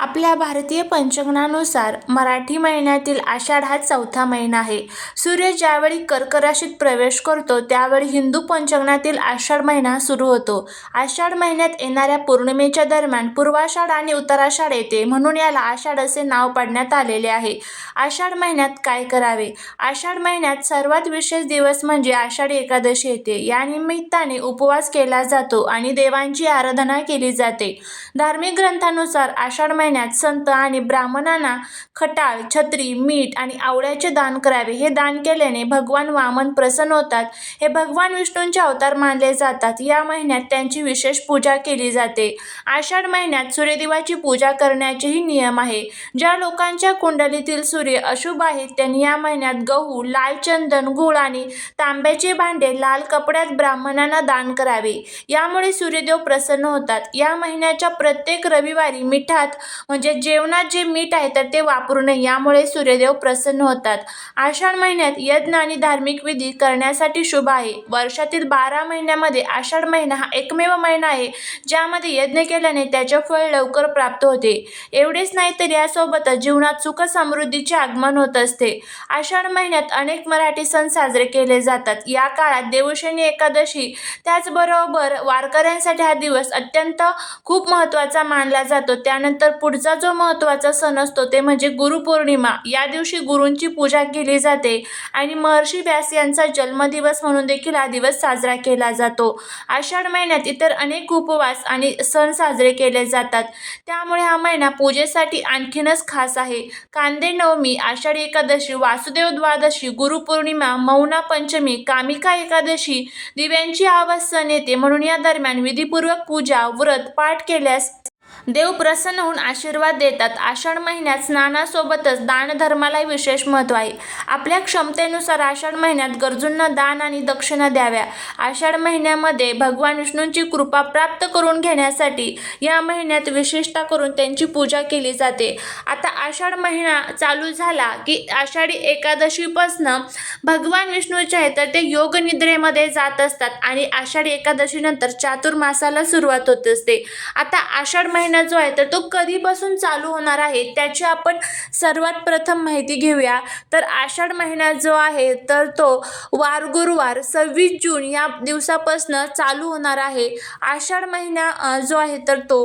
आपल्या भारतीय पंचांगानुसार मराठी महिन्यातील आषाढ हा चौथा महिना आहे. सूर्य ज्यावेळी कर्कराशीत प्रवेश करतो त्यावेळी हिंदू पंचांगणातील आषाढ महिना सुरू होतो. आषाढ महिन्यात येणाऱ्या पौर्णिमेच्या दरम्यान पूर्वाषाढ आणि उत्तराषाढ येते म्हणून याला आषाढ असे नाव पाडण्यात आलेले आहे. आषाढ महिन्यात काय करावे? आषाढ महिन्यात सर्वात विशेष दिवस म्हणजे आषाढी एकादशी येते. या निमित्ताने उपवास केला जातो आणि देवांची आराधना केली जाते. धार्मिक ग्रंथानुसार आषाढ महिन्यात संत आणि ब्राह्मणांना खटाळ छत्री मीठ आणि आवळ्याचे दान करावे. हे दान केल्याने भगवान वामन प्रसन्न होतात. हे भगवान विष्णूंचे अवतार मानले जातात. या महिन्यात त्यांची विशेष पूजा केली जाते. आषाढ महिन्यात सूर्यदेवाची पूजा करण्याचेही नियम आहे. ज्या लोकांच्या कुंडलीतील सूर्य अशुभ आहेत त्यांनी या महिन्यात गहू लाल चंदन गूळ आणि तांब्याचे भांडे लाल कपड्यात ब्राह्मणांना दान करावे. यामुळे सूर्यदेव प्रसन्न होतात. या महिन्याच्या प्रत्येक रविवारी मिठात म्हणजे जेवणात जे मीठ आहे तर ते वापरू नये. यामुळे सूर्यदेव प्रसन्न होतात. आषाढ महिन्यात यज्ञ आणि धार्मिक विधी करण्यासाठी शुभ आहे. वर्षातील बारा महिन्यामध्ये आषाढ महिना हा एकमेव महिना आहे ज्यामध्ये यज्ञ केल्याने त्याचे फळ लवकर प्राप्त होते. एवढेच नाही तर यासोबतच जीवनात सुख समृद्धीचे आगमन होत असते. आषाढ महिन्यात अनेक मराठी सण साजरे केले जातात. या काळात देवशनी एकादशी त्याचबरोबर वारकऱ्यांसाठी हा दिवस अत्यंत खूप महत्त्वाचा मानला जातो. त्यानंतर पुढचा जो महत्त्वाचा सण असतो ते म्हणजे गुरुपौर्णिमा. या दिवशी गुरूंची पूजा केली जाते आणि महर्षी व्यास यांचा जन्मदिवस म्हणून देखील हा दिवस साजरा केला जातो. आषाढ महिन्यात इतर अनेक उपवास आणि सण साजरे केले जातात. त्यामुळे हा महिना पूजेसाठी आणखीनच खास आहे. कांदे नवमी आषाढी एकादशी वासुदेव द्वादशी गुरुपौर्णिमा मौना पंचमी कामिका एकादशी दिव्यांची आवाज सण येते म्हणून या दरम्यान विधीपूर्वक पूजा व्रत पाठ केल्यास देव प्रसन्न होऊन आशीर्वाद देतात. आषाढ महिन्यात स्नानासोबतच दानधर्मालाही विशेष महत्त्व आहे. आपल्या क्षमतेनुसार आषाढ महिन्यात गरजूंना दान आणि दक्षिणा द्याव्या. आषाढ महिन्यामध्ये भगवान विष्णूंची कृपा प्राप्त करून घेण्यासाठी या महिन्यात विशेषता करून त्यांची पूजा केली जाते. आता आषाढ महिना चालू झाला की आषाढी एकादशीपासनं भगवान विष्णूचे आहे तर ते योग निद्रेमध्ये जात असतात आणि आषाढी एकादशीनंतर चातुर्मासाला सुरुवात होत असते. आता आषाढ महिना जो आहे तर तो कधीपासून चालू होणार आहे त्याची आपण सर्वात प्रथम माहिती घेऊया. तर आषाढ महिना जो आहे तर तो वार गुरुवार सव्वीस जून या दिवसापासून चालू होणार आहे. आषाढ महिना जो आहे तर तो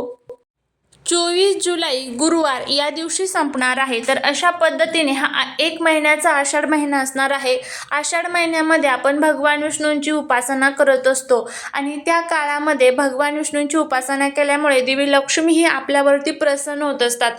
चोवीस जुलै गुरुवार या दिवशी संपणार आहे. तर अशा पद्धतीने हा एक महिन्याचा आषाढ महिना असणार आहे. आषाढ महिन्यामध्ये आपण भगवान विष्णूंची उपासना करत असतो आणि त्या काळामध्ये भगवान विष्णूंची उपासना केल्यामुळे देवी लक्ष्मी ही आपल्यावरती प्रसन्न होत असतात.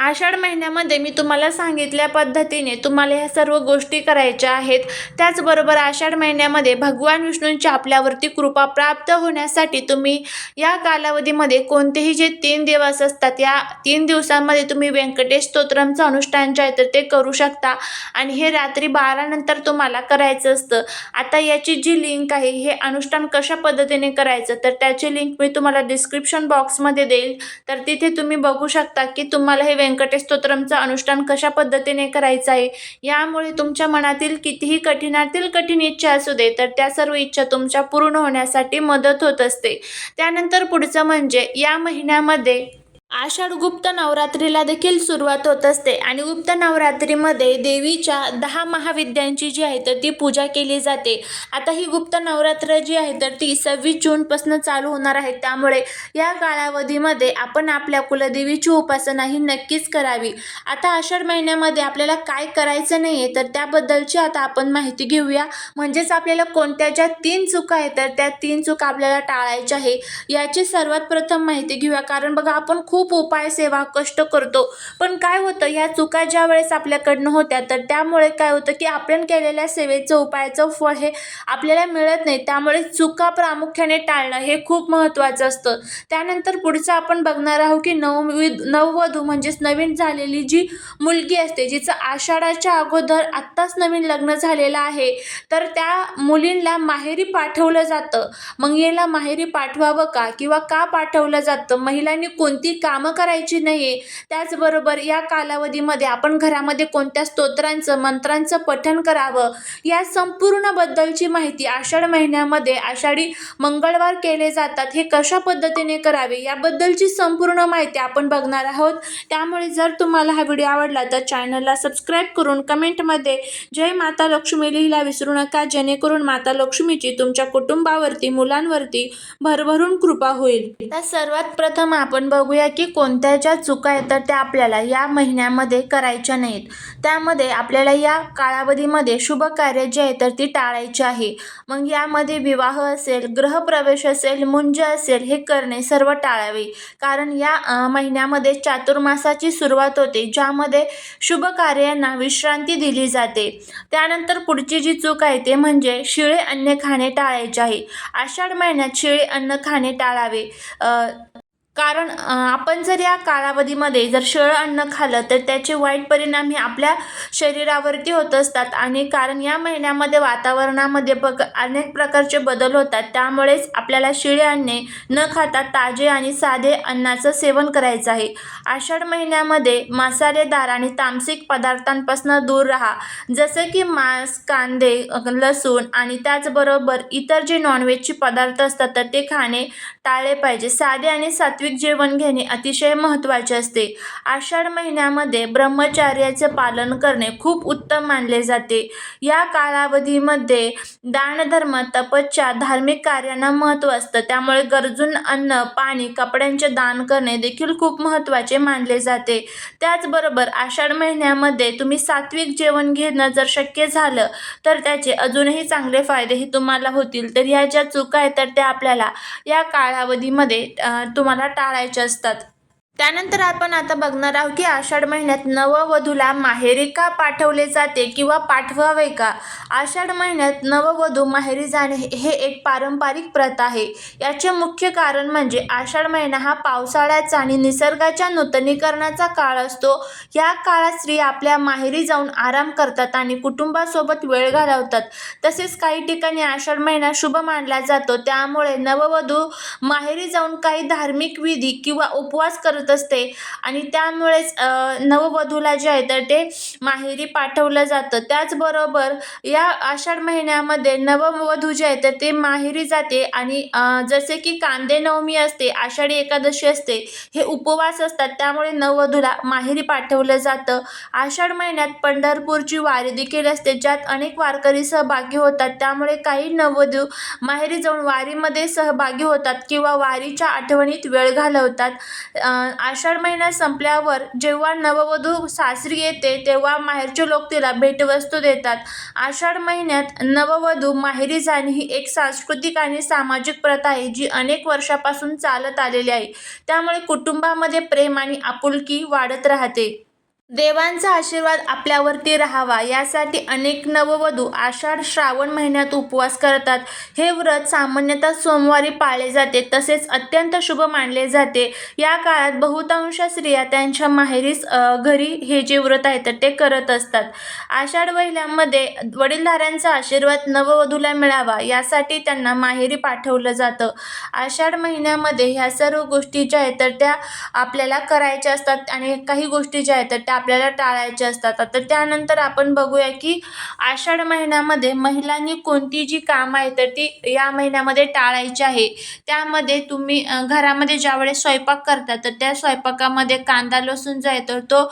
आषाढ महिन्यामध्ये मी तुम्हाला सांगितल्या पद्धतीने तुम्हाला ह्या सर्व गोष्टी करायच्या आहेत. त्याचबरोबर आषाढ महिन्यामध्ये भगवान विष्णूंची आपल्यावरती कृपा प्राप्त होण्यासाठी तुम्ही या कालावधीमध्ये कोणतेही जे तीन दिवस असतात या तीन दिवसांमध्ये तुम्ही व्यंकटेश स्तोत्रमचं अनुष्ठान जे आहे तर ते करू शकता. आणि हे रात्री बारानंतर तुम्हाला करायचं असतं. आता याची जी लिंक आहे हे अनुष्ठान कशा पद्धतीने करायचं तर त्याची लिंक मी तुम्हाला डिस्क्रिप्शन बॉक्समध्ये देईल. तर तिथे तुम्ही बघू शकता की तुम्हाला हे व्यंकटेश स्तोत्रमचं अनुष्ठान कशा पद्धतीने करायचं आहे? यामुळे तुमच्या मनातील कितीही कठीणातील कठीण इच्छा असू दे तर त्या सर्व इच्छा तुमच्या पूर्ण होण्यासाठी मदत होत असते. त्यानंतर पुढचं म्हणजे या महिन्यामध्ये आषाढ गुप्त नवरात्रीला देखील सुरुवात होत असते आणि गुप्त नवरात्रीमध्ये देवीच्या दहा महाविद्यांची जी आहे तर ती पूजा केली जाते. आता ही गुप्त नवरात्र जी आहे तर ती सव्वीस जूनपासून चालू होणार आहे. त्यामुळे या कालावधीमध्ये आपण आपल्या कुलदेवीची उपासना ही नक्कीच करावी. आता आषाढ महिन्यामध्ये आपल्याला काय करायचं नाही आहे तर त्याबद्दलची आता आपण माहिती घेऊया. म्हणजेच आपल्याला कोणत्या ज्या तीन चुका आहेत तर त्या तीन चुका आपल्याला टाळायच्या आहे याची सर्वात प्रथम माहिती घेऊया. कारण बघा आपण खूप खूप उपाय सेवा कष्ट करतो. पण काय होतं ह्या चुका ज्या वेळेस आपल्याकडनं होत्या तर त्यामुळे काय होतं की आपण केलेल्या सेवेचं उपायाचं फळ हे आपल्याला मिळत नाही. त्यामुळे चुका प्रामुख्याने टाळणं हे खूप महत्त्वाचं असतं. त्यानंतर पुढचं आपण बघणार आहोत की नवविध नववधू म्हणजेच नवीन झालेली जी मुलगी असते जिचं आषाढाच्या अगोदर आत्ताच नवीन लग्न झालेलं आहे तर त्या मुलींना माहेरी पाठवलं जातं. मग याला माहेरी पाठवावं का? किंवा का पाठवलं जातं? महिलांनी कोणती का कामं करायची नाही आहे त्याचबरोबर या कालावधीमध्ये आपण घरामध्ये कोणत्या स्तोत्रांचं मंत्रांचं पठण करावं या संपूर्णबद्दलची माहिती आषाढ महिन्यामध्ये आषाढी मंगळवार केले जातात. हे कशा पद्धतीने करावे याबद्दलची संपूर्ण माहिती आपण बघणार आहोत. त्यामुळे जर तुम्हाला हा व्हिडिओ आवडला तर चॅनलला सबस्क्राईब करून कमेंटमध्ये जय माता लक्ष्मी लिहिला विसरू नका. जेणेकरून माता लक्ष्मीची तुमच्या कुटुंबावरती मुलांवरती भरभरून कृपा होईल. तर सर्वात प्रथम आपण बघूया की कोणत्या ज्या चुका येतात त्या आपल्याला या महिन्यामध्ये करायच्या नाहीत. त्यामध्ये आपल्याला या कालावधीमध्ये शुभ कार्य जे आहे तर ती टाळायची आहे. मग यामध्ये विवाह असेल ग्रहप्रवेश असेल मुंज असेल हे करणे सर्व टाळावे. कारण या महिन्यामध्ये चातुर्मासाची सुरुवात होते ज्यामध्ये शुभ कार्यांना विश्रांती दिली जाते. त्यानंतर पुढची जी चूक आहे ते म्हणजे शिळे अन्न खाणे टाळायचे आहे. आषाढ महिन्यात शिळे अन्न खाणे टाळावे. कारण आपण जर या कालावधीमध्ये जर शिळं अन्न खाल्लं तर त्याचे वाईट परिणाम हे आपल्या शरीरावरती होत असतात. आणि कारण या महिन्यामध्ये वातावरणामध्ये बघ अनेक प्रकारचे बदल होतात. त्यामुळेच आपल्याला शिळे अन्ने न खाता ताजे आणि साधे अन्नाचं सेवन करायचं आहे. आषाढ महिन्यामध्ये मसालेदार आणि तामसिक पदार्थांपासून दूर राहा. जसे की मांस कांदे लसूण आणि त्याचबरोबर इतर जे नॉनव्हेजचे पदार्थ असतात तर ते खाणे टाळले पाहिजे. साधे आणि सात सात्विक जेवण घेणे अतिशय महत्त्वाचे असते. आषाढ महिन्यामध्ये ब्रह्मचार्याचे पालन करणे खूप उत्तम मानले जाते. या कालावधीमध्ये दानधर्म तपस्या धार्मिक कार्यांना महत्त्व असतं. त्यामुळे गरजून अन्न पाणी कपड्यांचे दान करणे देखील खूप महत्त्वाचे मानले जाते. त्याचबरोबर आषाढ महिन्यामध्ये तुम्ही सात्विक जेवण घेणं जर शक्य झालं तर त्याचे अजूनही चांगले फायदेही तुम्हाला होतील. तर ह्या ज्या चुका आहेत तर त्या आपल्याला या कालावधीमध्ये तुम्हाला टाळायचे असतात. त्यानंतर आपण आता बघणार आहोत की आषाढ महिन्यात नववधूला माहेरी का पाठवले जाते किंवा पाठवावे का? आषाढ महिन्यात नववधू माहेरी जाणे हे- एक पारंपरिक प्रथा आहे. याचे मुख्य कारण म्हणजे आषाढ महिना हा पावसाळ्याचा आणि निसर्गाच्या नूतनीकरणाचा काळ असतो. या काळात स्त्री आपल्या माहेरी जाऊन आराम करतात आणि कुटुंबासोबत वेळ घालवतात. तसेच काही ठिकाणी आषाढ महिना शुभ मानला जातो. त्यामुळे नववधू माहेरी जाऊन काही धार्मिक विधी किंवा उपवास करत असते. आणि त्यामुळेच नववधूला जे आहे तर ते माहेरी पाठवलं जातं. त्याचबरोबर या आषाढ महिन्यामध्ये नववधू जे आहे तर ते माहेरी जाते. आणि जसे की कांदे नवमी असते आषाढी एकादशी असते हे उपवास असतात. त्यामुळे नववधूला माहेरी पाठवलं जातं. आषाढ महिन्यात पंढरपूरची वारी देखील असते ज्यात अनेक वारकरी सहभागी होतात. त्यामुळे काही नववधू माहेरी जाऊन वारीमध्ये सहभागी होतात किंवा वारीच्या आठवणीत वेळ घालवतात. आषाढ महिना संपल्यावर जेव्हा नववधू सासरी येते तेव्हा माहेरचे लोक तिला भेटवस्तू देतात. आषाढ महिन्यात नववधू माहेरी जाणे ही एक सांस्कृतिक आणि सामाजिक प्रथा आहे जी अनेक वर्षापासून चालत आलेली आहे. त्यामुळे कुटुंबामध्ये प्रेम आणि आपुलकी वाढत राहते. देवांचा आशीर्वाद आपल्यावरती राहावा. यासाठी अनेक नववधू आषाढ श्रावण महिन्यात उपवास करतात. हे व्रत सामान्यतः सोमवारी पाळले जाते तसेच अत्यंत शुभ मानले जाते. या काळात बहुतांश स्त्रिया त्यांच्या माहेरीस घरी हे जे व्रत आहे तर ते करत असतात. आषाढ महिन्यामध्ये वडीलधाऱ्यांचा आशीर्वाद नववधूला मिळावा यासाठी त्यांना माहेरी पाठवलं जातं. आषाढ महिन्यामध्ये ह्या सर्व गोष्टी ज्या आहेत तर त्या आपल्याला करायच्या असतात आणि काही गोष्टी ज्या आहेत तर त्या आपल्याला टाळायचे असतात. आता त्यानंतर आपण बघूया की आषाढ महिन्यामध्ये महिलांनी कोणती जी कामं आहेत तर ती या महिन्यामध्ये टाळायची आहे. त्यामध्ये तुम्ही घरामध्ये ज्यावेळेस स्वयंपाक करता तर त्या स्वयंपाकामध्ये कांदा लसूण जो आहे तर तो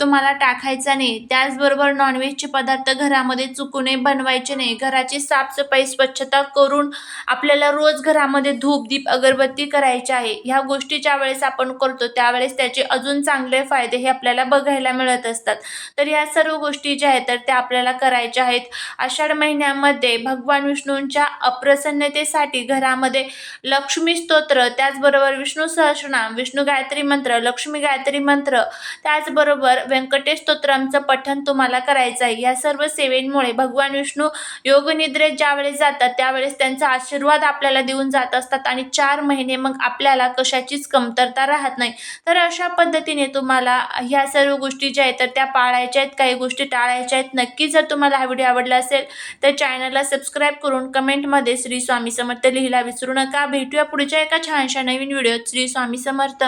तुम्हाला टाकायचा नाही. त्याचबरोबर नॉनव्हेजचे पदार्थ घरामध्ये चुकूनही बनवायचे नाही. घराची साफसफाई स्वच्छता करून आपल्याला रोज घरामध्ये धूप दीप अगरबत्ती करायची आहे. ह्या गोष्टी ज्यावेळेस आपण करतो त्यावेळेस त्याचे अजून चांगले फायदे हे आपल्याला बघायला मिळत असतात. तर या सर्व गोष्टी ज्या आहेत तर त्या आपल्याला करायच्या आहेत. आषाढ महिन्यामध्ये भगवान विष्णूंच्या अप्रसन्नतेसाठी घरामध्ये लक्ष्मी स्तोत्र त्याचबरोबर विष्णू सहस्रनाम विष्णू गायत्री मंत्र लक्ष्मी गायत्री मंत्र त्याचबरोबर व्यंकटेश स्तोत्रांचं पठण तुम्हाला करायचं आहे. या सर्व सेवेंमुळे भगवान विष्णू योगनिद्रेत ज्यावेळेस जातात त्यावेळेस त्यांचा आशीर्वाद आपल्याला देऊन जात असतात आणि चार महिने मग आपल्याला कशाचीच कमतरता राहत नाही. तर अशा पद्धतीने तुम्हाला ह्या सर्व गोष्टी ज्या आहेत तर त्या पाळायच्या आहेत काही गोष्टी टाळायच्या आहेत. नक्की जर तुम्हाला हा व्हिडिओ आवडला असेल तर चॅनलला सबस्क्राईब करून कमेंटमध्ये श्री स्वामी समर्थ लिहिला विसरू नका. भेटूया पुढच्या एका छानशा नवीन व्हिडिओत. श्री स्वामी समर्थ.